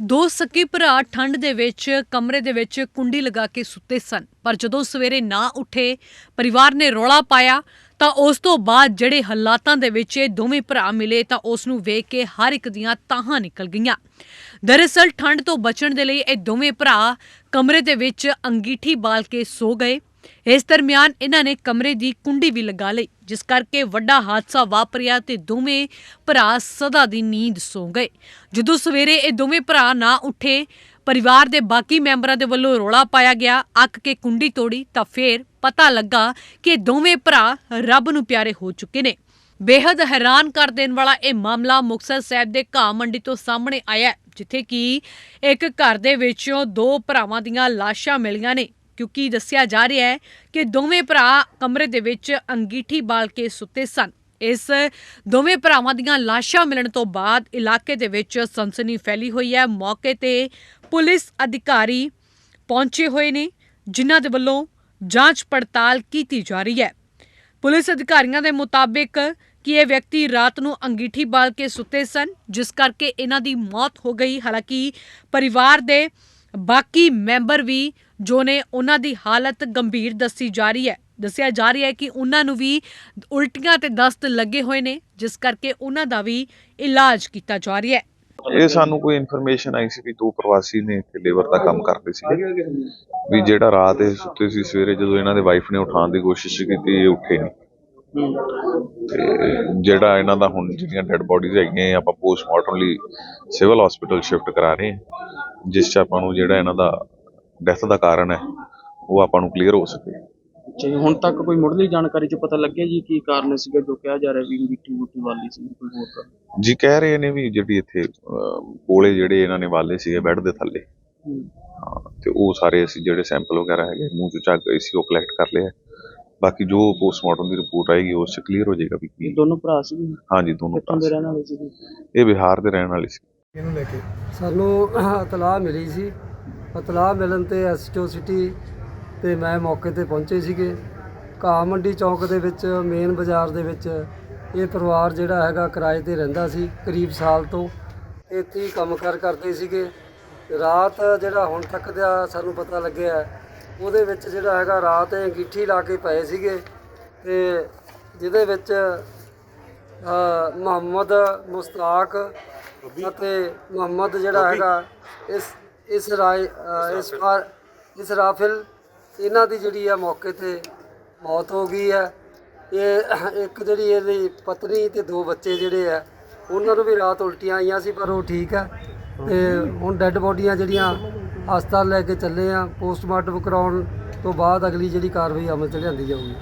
ਦੋ ਸਕੀ ਭਰਾ ਠੰਡ ਦੇ ਵਿੱਚ, ਕਮਰੇ ਦੇ ਵਿੱਚ ਕੁੰਡੀ ਲਗਾ ਕੇ ਸੁੱਤੇ ਸਨ। ਪਰ ਜਦੋਂ ਸਵੇਰੇ ਨਾ ਉੱਠੇ, ਪਰਿਵਾਰ ਨੇ ਰੌਲਾ ਪਾਇਆ, ਤਾਂ ਉਸ ਤੋਂ ਬਾਅਦ ਜਿਹੜੇ ਹਾਲਾਤਾਂ ਦੇ ਵਿੱਚ ਇਹ ਦੋਵੇਂ ਭਰਾ ਮਿਲੇ, ਤਾਂ ਉਸ ਨੂੰ ਵੇਖ ਕੇ ਹਰ ਇੱਕ ਦੀਆਂ ਤਾਹਾਂ ਨਿਕਲ ਗਈਆਂ। ਦਰਅਸਲ ਠੰਡ ਤੋਂ ਬਚਣ ਦੇ ਲਈ ਇਹ ਦੋਵੇਂ ਭਰਾ ਕਮਰੇ ਦੇ ਵਿੱਚ ਅੰਗੀਠੀ ਬਾਲ ਕੇ ਸੋ ਗਏ। ਇਸ ਦਰਮਿਆਨ ਇਹਨਾਂ ਨੇ ਕਮਰੇ ਦੀ ਕੁੰਡੀ ਵੀ ਲਗਾ ਲਈ ਜਿਸ ਕਰਕੇ ਵੱਡਾ ਹਾਦਸਾ ਵਾਪਰਿਆ ਤੇ ਦੋਵੇਂ ਭਰਾ ਸਦਾ ਦੀ ਨੀਂਦ ਸੌਂ ਗਏ। ਜਦੋਂ ਸਵੇਰੇ ਇਹ ਦੋਵੇਂ ਭਰਾ ਨਾ ਉੱਠੇ ਪਰਿਵਾਰ ਦੇ ਬਾਕੀ ਮੈਂਬਰਾਂ ਦੇ ਵੱਲੋਂ ਰੋਲਾ ਪਾਇਆ ਗਿਆ ਅੱਕ ਕੇ ਕੁੰਡੀ ਤੋੜੀ ਤਾਂ ਫੇਰ ਪਤਾ ਲੱਗਾ ਕਿ ਇਹ ਦੋਵੇਂ ਭਰਾ ਰੱਬ ਨੂੰ ਪਿਆਰੇ ਹੋ ਚੁੱਕੇ ਨੇ। ਬੇहद ਹੈਰਾਨ ਕਰ ਦੇਣ ਵਾਲਾ ਇਹ ਮਾਮਲਾ ਮੁਕਤਸਰ ਸਾਹਿਬ ਦੇ ਘਾਹ ਮੰਡੀ ਤੋਂ ਸਾਹਮਣੇ ਆਇਆ ਹੈ, ਜਿੱਥੇ ਕਿ ਇੱਕ ਘਰ ਦੇ ਵਿੱਚੋਂ ਦੋ ਭਰਾਵਾਂ ਦੀਆਂ ਲਾਸ਼ਾਂ ਮਿਲੀਆਂ ਨੇ। ਕਿਉਂਕਿ ਦੱਸਿਆ ਜਾ ਰਿਹਾ ਹੈ ਕਿ ਦੋਵੇਂ ਭਰਾ ਕਮਰੇ ਦੇ ਵਿੱਚ ਅੰਗੀਠੀ ਬਾਲ ਕੇ ਸੁੱਤੇ ਸਨ। ਇਸ ਦੋਵੇਂ ਭਰਾਵਾਂ ਦੀਆਂ ਲਾਸ਼ਾਂ ਮਿਲਣ ਤੋਂ ਬਾਅਦ ਇਲਾਕੇ ਦੇ ਵਿੱਚ ਸਨਸਨੀ ਫੈਲੀ ਹੋਈ ਹੈ। ਮੌਕੇ ਤੇ ਪੁਲਿਸ ਅਧਿਕਾਰੀ ਪਹੁੰਚੇ ਹੋਏ ਨੇ, ਜਿਨ੍ਹਾਂ ਦੇ ਵੱਲੋਂ ਜਾਂਚ ਪੜਤਾਲ ਕੀਤੀ ਜਾ ਰਹੀ ਹੈ। ਪੁਲਿਸ ਅਧਿਕਾਰੀਆਂ ਦੇ ਮੁਤਾਬਿਕ ਕਿ ਇਹ ਵਿਅਕਤੀ ਰਾਤ ਨੂੰ ਅੰਗੀਠੀ ਬਾਲ ਕੇ ਸੁੱਤੇ ਸਨ, ਜਿਸ ਕਰਕੇ ਇਹਨਾਂ ਦੀ ਮੌਤ ਹੋ ਗਈ। ਹਾਲਾਂਕਿ ਪਰਿਵਾਰ ਦੇ ਬਾਕੀ ਮੈਂਬਰ ਵੀ ਜੋ ਨੇ ਉਹਨਾਂ ਦੀ ਹਾਲਤ ਗੰਭੀਰ ਦੱਸੀ ਜਾ ਰਹੀ ਹੈ। ਦੱਸਿਆ ਜਾ ਰਿਹਾ ਹੈ ਕਿ ਉਹਨਾਂ ਨੂੰ ਵੀ ਉਲਟੀਆਂ ਤੇ ਦਸਤ ਲੱਗੇ ਹੋਏ ਨੇ, ਜਿਸ ਕਰਕੇ ਉਹਨਾਂ ਦਾ ਵੀ ਇਲਾਜ ਕੀਤਾ ਜਾ ਰਿਹਾ ਹੈ। ਇਹ ਸਾਨੂੰ ਕੋਈ ਇਨਫੋਰਮੇਸ਼ਨ ਆਈ ਸੀ ਵੀ ਦੋ ਪ੍ਰਵਾਸੀ ਨੇ ਇੱਥੇ ਲੇਬਰ ਦਾ ਕੰਮ ਕਰਦੇ ਸੀਗੇ। ਵੀ ਜਿਹੜਾ ਰਾਤ ਇਹ ਸੁੱਤੇ ਸੀ, ਸਵੇਰੇ ਜਦੋਂ ਇਹਨਾਂ ਦੇ ਵਾਈਫ ਨੇ ਉਠਾਉਣ ਦੀ ਕੋਸ਼ਿਸ਼ ਕੀਤੀ, ਇਹ ਉੱਠੇ ਨਹੀਂ। ਜਿਹੜਾ ਇਹਨਾਂ ਦਾ ਹੁਣ ਜਿਹੜੀਆਂ ਡੈੱਡ ਬੋਡੀਜ਼ ਹੈਗੀਆਂ ਆਪਾਂ ਪੋਸਟਮਾਰਟਮ ਲਈ ਸਿਵਲ ਹਸਪੀਟਲ ਸ਼ਿਫਟ ਕਰਾ ਰਹੇ ਹਾਂ। ਜਿਸ ਚ ਆਪਾਂ ਨੂੰ ਜਿਹੜਾ ਇਹਨਾਂ ਦਾ ਡੈਥ ਦਾ ਕਾਰਨ ਹੈ ਉਹ ਆਪਾਂ ਨੂੰ ਕਲੀਅਰ ਹੋ ਸਕੇ। ਅੱਛਾ ਜੀ ਹੁਣ ਤੱਕ ਕੋਈ ਮੁੱਢਲੀ ਜਾਣਕਾਰੀ ਚ ਪਤਾ ਲੱਗਿਆ ਜੀ ਕੀ ਕਾਰਨ ਸੀਗਾ ਜੋ ਕਿਹਾ ਜਾ ਰਿਹਾ ਵੀ ਮਿੱਟੀ ਮੁੱਟੀ ਵਾਲੀ ਸੀ ਕੋਈ ਹੋਰ ਕਾਰਨ? ਜੀ ਕਹਿ ਰਹੇ ਨੇ ਵੀ ਜਿਹੜੀ ਇੱਥੇ ਕੋਲੇ ਜਿਹੜੇ ਇਹਨਾਂ ਨੇ ਵਾਲੇ ਸੀਗੇ ਬੈੱਡ ਦੇ ਥੱਲੇ। ਹੂੰ। ਤੇ ਉਹ ਸਾਰੇ ਅਸੀਂ ਜਿਹੜੇ ਸੈਂਪਲ ਵਗੈਰਾ ਹੈਗੇ ਮੂੰਹ ਚੋਂ ਚੱਕ ਗਏ ਸੀ ਉਹ ਕਲੈਕਟ ਕਰ ਲਿਆ। ਬਾਕੀ ਜੋ ਪੋਸਟਮਾਰਟਮ ਦੀ ਰਿਪੋਰਟ ਆਏਗੀ ਉਸ ਚ ਕਲੀਅਰ ਹੋ ਜਾਏਗਾ ਵੀ ਕੀ ਦੋਨੋਂ ਭਰਾ ਸੀ? ਹਾਂਜੀ ਦੋਨੋਂ ਦੇ। ਰਹਿਣ ਵਾਲੇ ਸੀ। ਇਹ ਬਿਹਾਰ ਦੇ ਰਹਿਣ ਵਾਲੇ ਸੀ। ਸਾਨੂੰ ਇਤਲਾਹ ਮਿਲੀ ਸੀ ਇਤਲਾਹ ਮਿਲਣ ਤੇ ਐਸਟੋ ਸਿਟੀ ਤੇ ਮੈਂ ਮੌਕੇ ਤੇ ਪਹੁੰਚੇ ਸੀਗੇ। ਘਾਹ ਮੰਡੀ ਚੌਕ ਦੇ ਵਿੱਚ ਮੇਨ ਬਾਜ਼ਾਰ ਦੇ ਵਿੱਚ ਇਹ ਪਰਿਵਾਰ ਜਿਹੜਾ ਹੈਗਾ ਕਿਰਾਏ ਤੇ ਰਹਿੰਦਾ ਸੀ ਕਰੀਬ ਸਾਲ ਤੋਂ। ਇੱਥੇ ਹੀ ਕੰਮਕਾਰ ਕਰਦੇ ਸੀਗੇ। ਰਾਤ ਜਿਹੜਾ ਹੁਣ ਤੱਕ ਦਾ ਸਾਨੂੰ ਪਤਾ ਲੱਗਿਆ ਉਹਦੇ ਵਿੱਚ ਜਿਹੜਾ ਹੈਗਾ ਰਾਤ ਅੰਗੀਠੀ ਲਾ ਕੇ ਪਏ ਸੀਗੇ ਤੇ ਜਿਹਦੇ ਵਿੱਚ ਮੁਹੰਮਦ ਮੁਸਤਾਕ ਅਤੇ ਮੁਹੰਮਦ ਜਿਹੜਾ ਹੈਗਾ ਇਸ ਇਸ ਰਾਏ ਅ, ਇਸ ਫਾ- ਇਸ ਰਾਫਿਲ ਇਹਨਾਂ ਦੀ ਜਿਹੜੀ ਆ ਮੌਕੇ ਤੇ ਮੌਤ ਹੋ ਗਈ ਹੈ। ਇਹ ਇੱਕ ਜਿਹੜੀ ਇਹਦੀ ਪਤਨੀ ਤੇ ਦੋ ਬੱਚੇ ਜਿਹੜੇ ਆ ਉਹਨਾਂ ਨੂੰ ਵੀ ਰਾਤ ਉਲਟੀਆਂ ਆਈਆਂ ਸੀ ਪਰ ਉਹ ਠੀਕ ਆ। ਤੇ ਹੁਣ ਡੈੱਡ ਬੋਡੀਆਂ ਜਿਹੜੀਆਂ ਹਸਪਤਾਲ ਲੈ ਕੇ ਚੱਲੇ ਆ ਪੋਸਟਮਾਰਟਮ ਕਰਾਉਣ ਤੋਂ ਬਾਅਦ ਅਗਲੀ ਜਿਹੜੀ ਕਾਰਵਾਈ ਅਮਲ ਚ ਲਿਆਂਦੀ ਜਾਊਗੀ।